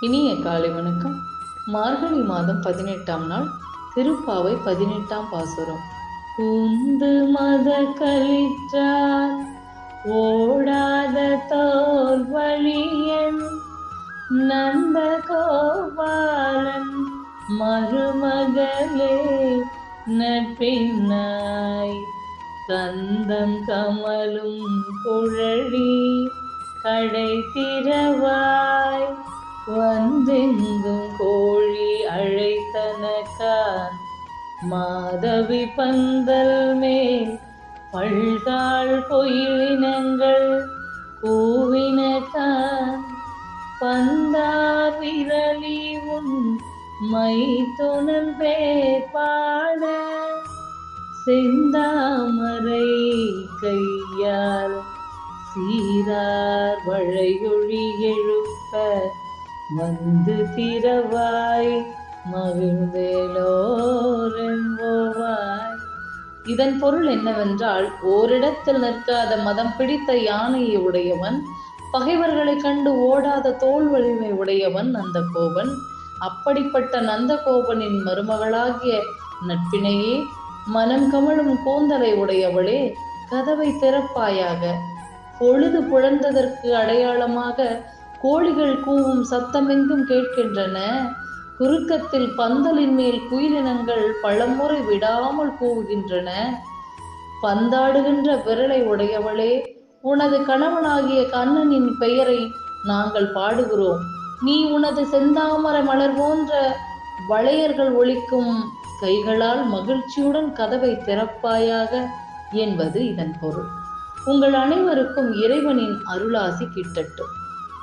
இனிய காலை வணக்கம். மார்கழி மாதம் பதினெட்டாம் நாள் திருப்பாவை பதினெட்டாம் பாசுரம். உந்து மத கலிற்றார் ஓடாத தோல் வழியன் நந்த கோபாலன் மருமகளே நட்பின்னாய் கந்தம் கமலும் குழலி கடை திறவாய் வந்தெங்கும் கோழி அழைத்தனக்கான் மாதவி பந்தல் மேல் பல்காள் பொயிலினங்கள் கூவினக்கான் பந்தார் விரலி உன் மை துணன் பேர் பாட செந்தாமரை கையால் சீரார் வழையொழி எழுப்ப வந்து திரவாய் மகிழ்ந்தேலோரெம்போவாய் இதன் பொருள் என்னவென்றால் ஓரிடத்தில் நிற்காத மதம் பிடித்த யானையை உடையவன் பகைவர்களை கண்டு ஓடாத தோல் வலிமை உடையவன் நந்தகோபன். அப்படிப்பட்ட நந்தகோபனின் மருமகளாகிய நட்பினையே மனம் கமழும் கூந்தலை உடையவளே கதவை திறப்பாயாக பொழுது புழந்ததற்கு அடையாளமாக கோழிகள் கூவும் சத்தமெங்கும் கேட்கின்றன. குறுக்கத்தில் பந்தலின் மேல் குயிலினங்கள் பலமுறை விடாமல் கூவுகின்றன. பந்தாடுகின்ற விரலை உடையவளே உனது கணவனாகிய கண்ணனின் பெயரை நாங்கள் பாடுகிறோம். நீ உனது செந்தாமர மலர் போன்ற வளையர்கள் ஒழிக்கும் கைகளால் மகிழ்ச்சியுடன் கதவை திறப்பாயாக என்பது இதன் பொருள். உங்கள் அனைவருக்கும் இறைவனின் அருளாசி கிட்டட்டும்.